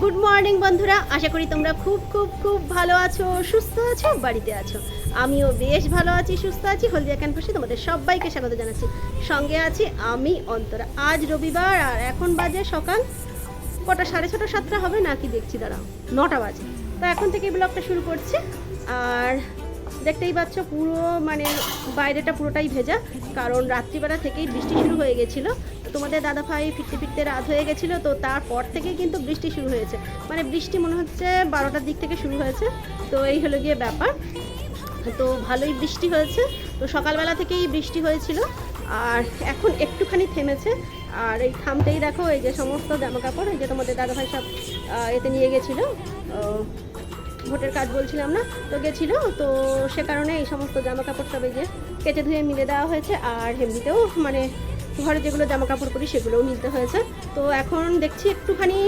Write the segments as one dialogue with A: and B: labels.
A: Good morning বন্ধুরা। আশা করি তোমরা খুব খুব খুব ভালো আছো, সুস্থ আছো, বাড়িতে আছো। আমিও বেশ ভালো আছি, সুস্থ আছি। হলদিয়া ক্যাম্পাসে তোমাদের সবাইকে স্বাগত জানাচ্ছি। সঙ্গে আছি আমি, অন্তরা। আজ রবিবার, আর এখন বাজে সকাল কটা, সাড়ে ছটা, সাতটা হবে? নাকি দেখছি, দাঁড়াও। নটা বাজে। তো এখন থেকে ব্লগটা শুরু করছি। আর দেখতেই পাচ্ছ, পুরো মানে বাইরেটা পুরোটাই ভেজা, কারণ রাত্রিবেলা থেকেই বৃষ্টি শুরু হয়ে গেছিল। তোমাদের দাদা ভাই ফিরতে ফিরতে রাত হয়ে গেছিল, তো তারপর থেকেই কিন্তু বৃষ্টি শুরু হয়েছে। মানে বৃষ্টি মনে হচ্ছে বারোটার দিক থেকে শুরু হয়েছে, তো এই হলো গিয়ে ব্যাপার। তো ভালোই বৃষ্টি হয়েছে, তো সকালবেলা থেকেই বৃষ্টি হয়েছিল, আর এখন একটুখানি থেমেছে। আর এই থামতেই দেখো, এই যে সমস্ত জামা কাপড় এই যে তোমাদের দাদাভাই সব এতে নিয়ে গেছিল। ভোটের কাজ বলছিলাম না, তো গেছিল, তো সে কারণে এই সমস্ত জামা কাপড় সব এই যে কেটে ধুয়ে মিলে দেওয়া হয়েছে, আর এমনিতেও মানে ঘরে যেগুলো জামা কাপড় পরি সেগুলোও নিতে হয়েছে। তো এখন দেখছি একটুখানি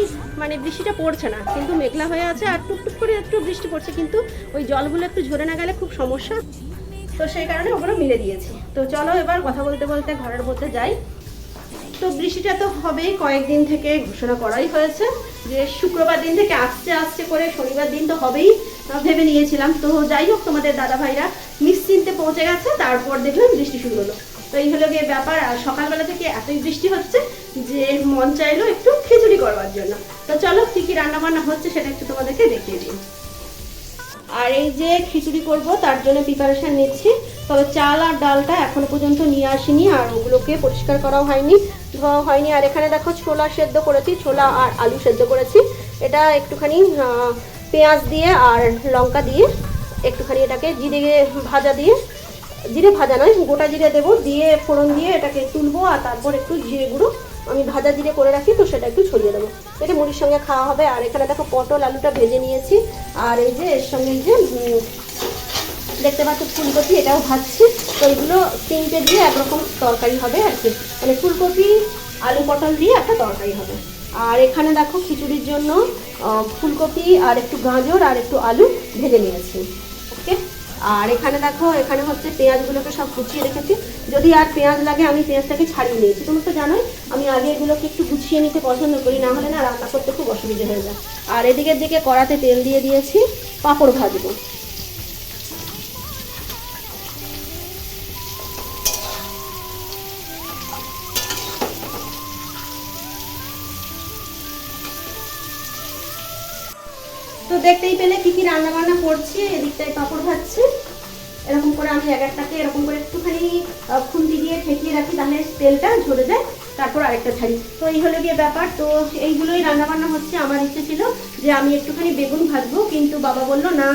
A: মানে বৃষ্টিটা পড়ছে না, কিন্তু মেঘলা হয়ে আছে, আর টুকটুক করে একটু বৃষ্টি পড়ছে, কিন্তু ওই জলগুলো একটু ঝরে না গেলে খুব সমস্যা। তো সেই কারণে ওগুলো মিলে দিয়েছি। তো চলো এবার কথা বলতে বলতে ঘরের মধ্যে যাই। তো বৃষ্টিটা তো হবেই, কয়েকদিন থেকে ঘোষণা করাই হয়েছে যে শুক্রবার দিন থেকে আসছে আসছে করে শনিবার দিন তো হবেই ভেবে নিয়েছিলাম। তো যাই হোক, তোমাদের দাদা ভাইরা নিশ্চিন্তে পৌঁছে গেছে, তারপর দেখলাম বৃষ্টি শুরু হলো। তো এই হলো গিয়ে ব্যাপার, আর সকালবেলা থেকে এতই বৃষ্টি হচ্ছে যে মন চাইলো একটু খিচুড়ি করবার জন্য। তো চলো, কী কী রান্না বান্না হচ্ছে সেটা একটু তোমাদেরকে দেখিয়ে দিই। আর এই যে খিচুড়ি করব, তার জন্য প্রিপারেশন নিচ্ছি। তবে চাল আর ডালটা এখনও পর্যন্ত নিয়ে আসিনি, আর ওগুলোকে পরিষ্কার করাও হয়নি। ধোয়া হয়নি। আর এখানে দেখো ছোলা সেদ্ধ করেছি, ছোলা আর আলু সেদ্ধ করেছি। এটা একটুখানি পেঁয়াজ দিয়ে আর লঙ্কা দিয়ে একটুখানি এটাকে জিরে ভাজা দিয়ে, জিরে ভাজা নয়, গোটা জিরে দেবো। দিয়ে ফোড়ন দিয়ে এটাকে তুলবো আর তারপর একটু জিরে গুঁড়ো। আমি ভাজা জিরে করে রাখি, তো সেটা একটু ছড়িয়ে দেবো। এটা মুড়ির সঙ্গে খাওয়া হবে। আর এখানে দেখো পটল আলুটা ভেজে নিয়েছি। আর এই যে এর সঙ্গে এই যে দেখতে পাচ্ছ ফুলকপি, এটাও ভাজছি। তো এগুলো তিনটে দিয়ে একরকম তরকারি হবে আর কি। মানে ফুলকপি, আলু পটল দিয়ে একটা তরকারি হবে। আর এখানে দেখো খিচুড়ির জন্য ফুলকপি আর একটু গাজর আর একটু আলু ভেজে নিয়েছি। ওকে? আর এখানে দেখো, এখানে হচ্ছে পেঁয়াজগুলোকে সব কুচিয়ে রেখেছি। যদি আর পেঁয়াজ লাগে, আমি পেঁয়াজটাকে ছাড়িয়ে নিয়েছি। তুমি তো জানোই, আমি আগে এগুলোকে একটু গুছিয়ে নিতে পছন্দ করি, না হলে না রান্না করতে খুব অসুবিধা হয়ে যায়। আর এদিকের দিকে কড়াতে তেল দিয়ে দিয়েছি, পাঁপড় ভাজবো। তো দেখতেই পেলে কি কি রান্না বান্না করছি, এদিকটায় পাপড় ভাজছি। এরকম করে আমি এক একটাকে এরকম করে একটুখানি খুন্তি দিয়ে ঠেকিয়ে রাখি, তাহলে তেলটা ঝরে যায়, তারপর আরেকটা ছাড়ি। তো এই হলো গিয়ে ব্যাপার, তো এইগুলোই রান্নাবান্না হচ্ছে, আমার ইচ্ছে ছিল যে আমি একটুখানি বেগুন ভাজবো, কিন্তু বাবা বলল, না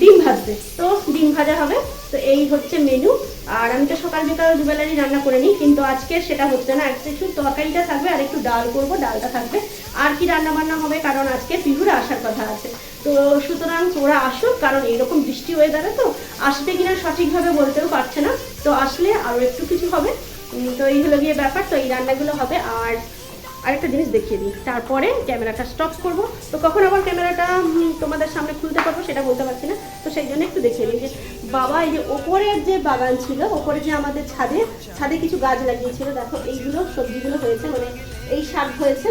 A: ডিম ভাজবে। তো ডিম ভাজা হবে। তো এই হচ্ছে মেনু আর আমি তো সকাল বিকাল দুবেলারই রান্না করে নিই, কিন্তু আজকে সেটা হচ্ছে না। একটা একটু তরকারিটা থাকবে আর একটু ডাল করব, ডালটা থাকবে। আর কি রান্না বান্না হবে কারণ আজকে পিহুর আসার কথা আছে। তো সুতরাং ওরা আসুক কারণ এরকম বৃষ্টি হয়ে ওয়েদারে তো আসবে কিনা সঠিকভাবে বলতেও পারছে না। তো আসলে আরও একটু কিছু হবে। তো এই হলো গিয়ে ব্যাপার, তো এই রান্নাগুলো হবে। আর আরেকটা জিনিস দেখিয়ে দিই। তারপরে ক্যামেরাটা স্টপ করব। তো কখন আবার ক্যামেরাটা তোমাদের সামনে খুলতে পারব সেটা বলতে পারছি না। তো সেই জন্য একটু দেখিয়ে দিই যে, বাবা, এই যে ওপরের যে বাগান ছিল, ওপরে যে আমাদের ছাদে ছাদে কিছু গাছ লাগিয়েছিল। দেখো, এইগুলো সবজিগুলো হয়েছে মানে এই শাক হয়েছে,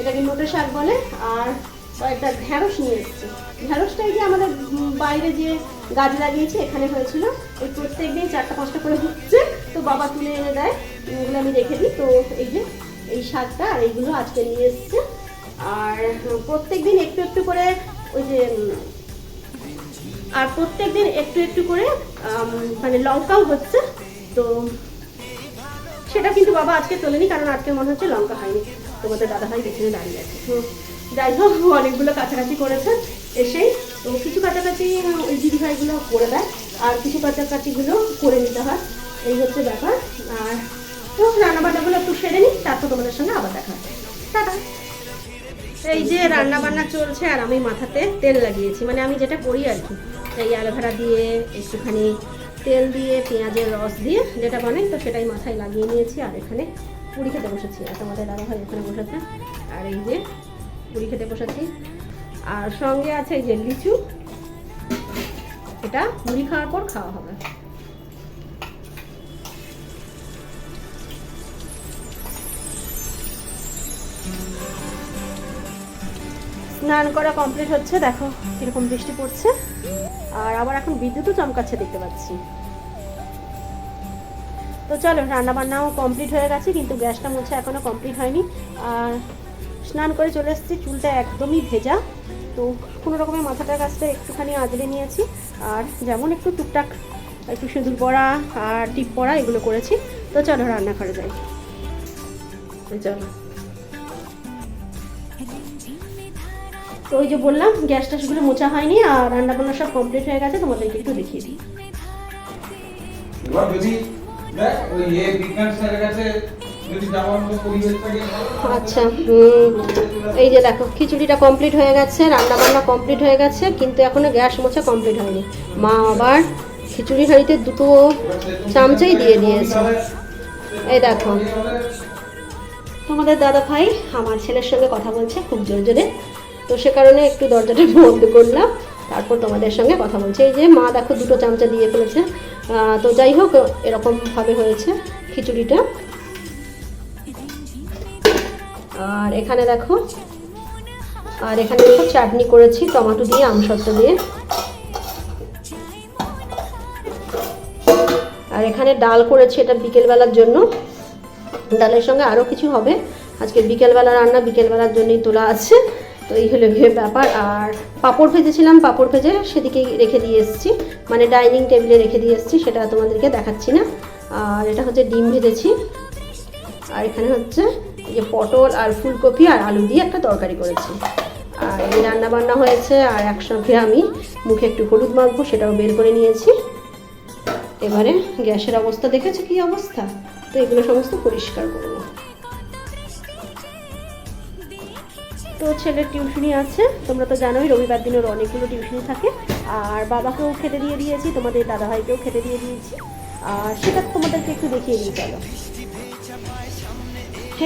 A: এটাকে নোটে শাক বলে, আর কয়েকটা ঢ্যাঁড়স নিয়ে এসেছে। ঢ্যাঁড়সটাই যে আমাদের বাইরে যে গাছ লাগিয়েছে, এখানে হয়েছিল। ওই প্রত্যেক দিন চারটা পাঁচটা করে হচ্ছে। তো বাবা তুলে এনে দেয় এগুলো আমি রেখে দিই। তো এই যে এই শাকটা আর এইগুলো আজকে নিয়ে এসছে। আর প্রত্যেক দিন একটু একটু করে ওই যে আর প্রত্যেক দিন একটু একটু করে মানে লঙ্কাও হচ্ছে। তো সেটা কিন্তু বাবা আজকে তোলেনি, কারণ আজকে মনে হচ্ছে লঙ্কা হয়নি। তোমাদের দাদা ভাই পেছনে দাঁড়িয়ে আছে। যাই হোক, অনেকগুলো কাছাকাছি করেছে এসেই। তো কিছু কাছাকাছি ওই দিদি ভাইগুলো করে দেয়, আর কিছু কাছাকাছিগুলো করে নিতে হয়। এই হচ্ছে ব্যাপার। আর তো রান্নাবান্নাগুলো একটু সেরে নিই, তারপর তোমাদের সঙ্গে আবার দেখা টাটা। এই যে রান্না বান্না চলছে আর আমি মাথাতে তেল লাগিয়েছি মানে আমি যেটা করি আর কি, এই অ্যালোভেরা দিয়ে, একটুখানি তেল দিয়ে, পেঁয়াজের রস দিয়ে যেটা বানাই, তো সেটাই মাথায় লাগিয়ে নিয়েছি, আর এখানে পুরি খেতে বসেছি। আর তোমাদের দাদা ভাই এখানে বসেছে, আর এই যে পুরি খেতে বসেছি। আর সঙ্গে আছে এই যে লিচু, এটা মুড়ি খাওয়ার পর খাওয়া হবে। স্নান করা কমপ্লিট হচ্ছে, দেখো কীরকম বৃষ্টি পড়ছে। আর আবার এখন বিদ্যুৎও চমকাচ্ছে দেখতে পাচ্ছি। তো চলো রান্না বান্নাও কমপ্লিট হয়ে গেছে, কিন্তু গ্যাসটা মুছে এখনও কমপ্লিট হয়নি। আর স্নান করে চলে এসেছি, চুলটা একদমই ভেজা। তো কোনো রকমের মাথাটার কাছটা একটুখানি আজলে নিয়েছি। আর যেমন একটু টুকটাক একটু সিঁদুর পড়া আর টিপ পড়া এগুলো করেছি। তো চলো রান্না রান্নাঘরে যাই। চলো। তো ওই যে বললাম গ্যাস ট্যাসগুলো মোছা হয়নি আর রান্না বান্না সব কমপ্লিট হয়ে গেছে তোমাদেরকে একটু দেখিয়ে দিই। আচ্ছা এই যে দেখো খিচুড়িটা কমপ্লিট হয়ে গেছে রান্না বান্না কমপ্লিট হয়ে গেছে কিন্তু এখনও গ্যাস মোছা কমপ্লিট হয়নি। মা আবার খিচুড়ি হাঁড়িতে দুটো চামচাই দিয়ে দিয়েছে। এই দেখো। তোমাদের দাদা ভাই আমার ছেলের সঙ্গে কথা বলছে খুব জোরে জোরে। তো সে কারণে একটু দরজাটা বন্ধ করলাম। তারপর তোমাদের সঙ্গে কথা বলছে। এই যে মা দেখো দুটো চামচা দিয়ে ফেলেছে। তো যাই হোক, এরকমভাবে হয়েছে খিচুড়িটা। আর এখানে দেখো, আর এখানে দেখো চাটনি করেছি, টমেটো দিয়ে আমসত্ব দিয়ে। আর এখানে ডাল করেছি এটা বিকেলবেলার জন্য। ডালের সঙ্গে আরও কিছু হবে। আজকে বিকেলবেলা রান্না, বিকেলবেলার জন্যই তোলা আছে। তো এই হলো ব্যাপার। আর পাঁপড় ভেজেছিলাম, পাঁপড় ভেজে সেদিকেই রেখে দিয়ে এসেছি। মানে ডাইনিং টেবিলে রেখে দিয়ে এসেছি, সেটা তোমাদেরকে দেখাচ্ছি না। আর এটা হচ্ছে ডিম ভেজেছি। আর এখানে হচ্ছে যে পটল আর ফুলকপি আর আলু দিয়ে একটা তরকারি করেছি। আর এই রান্না বান্না হয়েছে, আর একসঙ্গে আমি মুখে একটু হলুদ মাখবো, সেটাও বের করে নিয়েছি। এবারে গ্যাসের অবস্থা দেখেছ কি অবস্থা? তো এগুলো সমস্ত পরিষ্কার করব। তো ছেলের টিউশনি আছে। তোমরা তো জানোই, রবিবার দিনের অনেকগুলো টিউশনি থাকে। আর বাবাকেও খেতে দিয়ে দিয়েছি, তোমাদের দাদাভাইকেও খেতে দিয়ে দিয়েছি। আর সেটা তোমাদেরকে একটু দেখিয়ে দিই, চলো।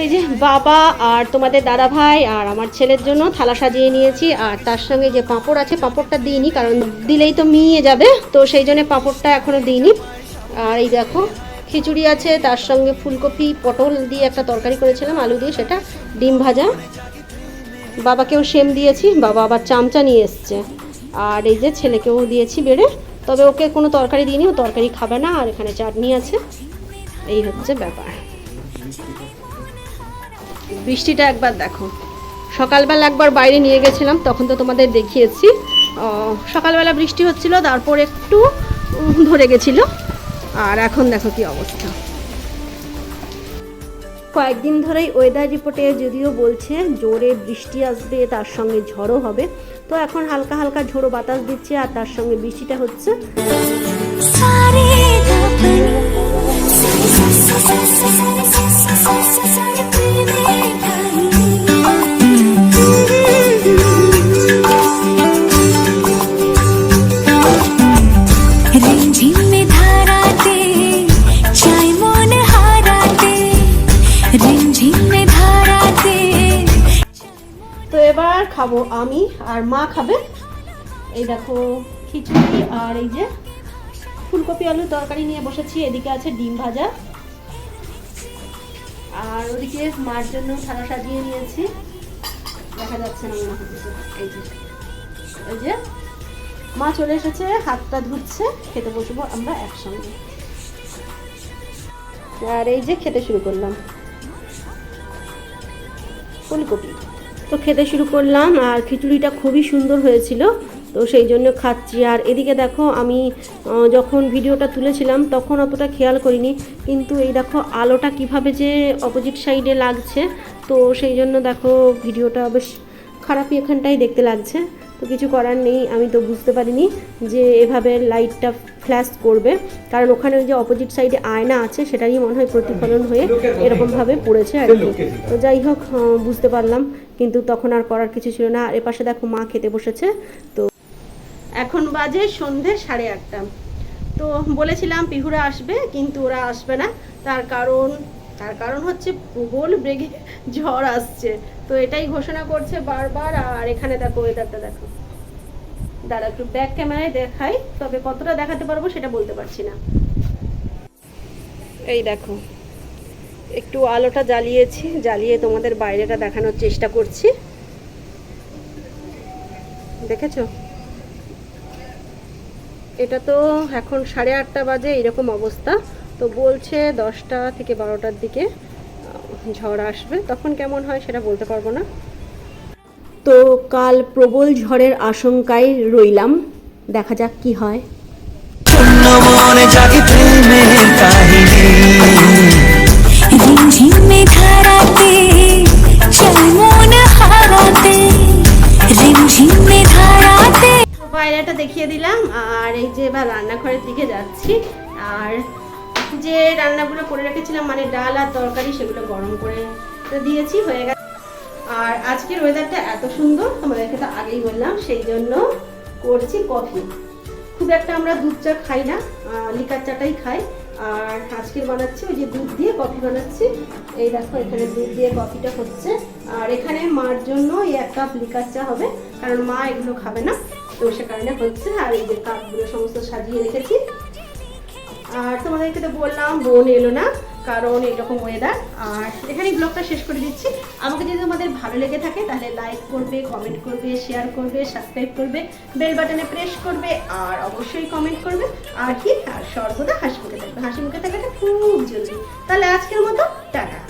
A: এই যে বাবা আর তোমাদের দাদা ভাই আর আমার ছেলের জন্য থালা সাজিয়ে নিয়েছি। আর তার সঙ্গে যে পাঁপড় আছে, পাঁপড়টা দিইনি, কারণ দিলেই তো মিয়ে যাবে। তো সেই জন্য পাঁপড়টা এখনও দিইনি। আর এই দেখো, খিচুড়ি আছে, তার সঙ্গে ফুলকপি, পটল দিয়ে একটা তরকারি করেছিলাম, আলু দিয়ে, সেটা ডিম ভাজা। বাবাকেও সেম দিয়েছি, বাবা আবার চামচা নিয়ে এসছে। আর এই যে ছেলেকেও দিয়েছি বেড়ে, তবে ওকে কোনো তরকারি দিইনি, ও তরকারি খাবে না, আর এখানে চাটনি আছে। এই হচ্ছে ব্যাপার। বৃষ্টিটা একবার দেখো। সকালবেলা একবার বাইরে নিয়ে গেছিলাম, তখন তো তোমাদের দেখিয়েছি। সকালবেলা বৃষ্টি হচ্ছিল, তারপর একটু ধরে গেছিল। আর এখন দেখো কি অবস্থা। কয়েকদিন ধরেই ওয়েদার রিপোর্টে যদিও বলছে জোরে বৃষ্টি আসবে, তার সঙ্গে ঝড়ও হবে। তো এখন হালকা হালকা ঝোড়ো বাতাস দিচ্ছে আর তার সঙ্গে বৃষ্টিটা হচ্ছে। আর মা খাবে। এই দেখো, খিচুড়ি আর এই যে ফুলকপি আলু তরকারি নিয়ে বসেছি, এদিকে আছে ডিম ভাজা। আর ওদিকে মার জন্য থালা সাজিয়ে নিয়েছি। দেখা যাচ্ছে না মনে হচ্ছে। এই যে এই যে মা চলে এসেছে, হাতটা ধুচ্ছে, খেতে বসবো আমরা একসঙ্গে। আর এই যে খেতে শুরু করলাম। ফুলকপি। তো খেতে শুরু করলাম, আর খিচুড়িটা খুবই সুন্দর হয়েছিল, তো সেই জন্য খাচ্ছি। আর এদিকে দেখো, আমি যখন ভিডিওটা তুলেছিলাম, তখন অতটা খেয়াল করিনি, কিন্তু এই দেখো আলোটা কীভাবে যে অপোজিট সাইডে লাগছে, তো সেই জন্য দেখো ভিডিওটা বেশ খারাপই এখানটাই দেখতে লাগছে। তো কিছু করার নেই, আমি তো বুঝতে পারিনি যে এভাবে লাইটটা ফ্ল্যাশ করবে। কারণ ওখানে ওই যে অপোজিট সাইডে আয়না আছে, সেটারই মনে হয় প্রতিফলন হয়ে এরকমভাবে পড়েছে আর কি। তো যাই হোক বুঝতে পারলাম, কিন্তু তখন আর করার কিছু ছিল না। আর এপাশে দেখো মা খেতে বসেছে। তো এখন বাজে সন্ধে সাড়ে আটটা। তো বলেছিলাম পিহুরা আসবে, কিন্তু ওরা আসবে না। তার কারণ তার কারণ হচ্ছে প্রবল বেগে ঝড় আসছে। তো এটাই ঘোষণা করছে বারবার, আর এখানে দেখো ওয়েদারটা দেখো। দাঁড়া একটু ব্যাক ক্যামেরায় দেখাই, তবে কতটা দেখাতে পারব সেটা বলতে পারছি না। এই দেখো, একটু আলোটা জ্বালিয়েছি, জ্বালিয়ে তোমাদের বাইরেটা দেখানোর চেষ্টা করছি। দেখেছ? এটা তো এখন সাড়ে আটটা বাজে এরকম অবস্থা। তো বলছে দশটা থেকে বারোটার দিকে ঝড় আসবে। তখন কেমন হয় সেটা বলতে পারব না। তো কাল প্রবল ঝড়ের আশঙ্কায় রইলাম। দেখা যাক কি হয়। বাইরেটা দেখিয়ে দিলাম আর এই যে এবার রান্নাঘরের দিকে যাচ্ছি আর যে রান্নাগুলো করে রেখেছিলাম মানে ডাল আর তরকারি, সেগুলো গরম করে দিয়েছি, হয়ে গেছে। আর আজকের ওয়েদারটা এত সুন্দর, তোমাদেরকে তো আগেই বললাম, সেই জন্য করছি কফি খুব একটা আমরা দুধ চা খাই না লিকার চাটাই খাই। আর আজকে বানাচ্ছি ওই যে দুধ দিয়ে কফি বানাচ্ছি। এই দেখো, এখানে দুধ দিয়ে কফিটা হচ্ছে। আর এখানে মার জন্য এই এক কাপ লিকার চা হবে, কারণ মা এগুলো খাবে না। তো সে কারণে হচ্ছে, আর এই যে কাপগুলো সমস্ত সাজিয়ে রেখেছি। আর তোমাদেরকে তো বললাম, বোন এলো না, কারণ এরকম ওয়েদার আর এখানেই ব্লগটা শেষ করে দিচ্ছি। আমাকে যদি তোমাদের ভালো লেগে থাকে, তাহলে লাইক করবে কমেন্ট করবে শেয়ার করবে সাবস্ক্রাইব করবে বেল বাটনে প্রেস করবে, আর অবশ্যই কমেন্ট করবে। আর কি? আর সর্বদা হাসি মুখে থাকবে। হাসি মুখে থাকাটা খুব জরুরি। তাহলে আজকের মতো, টাটা।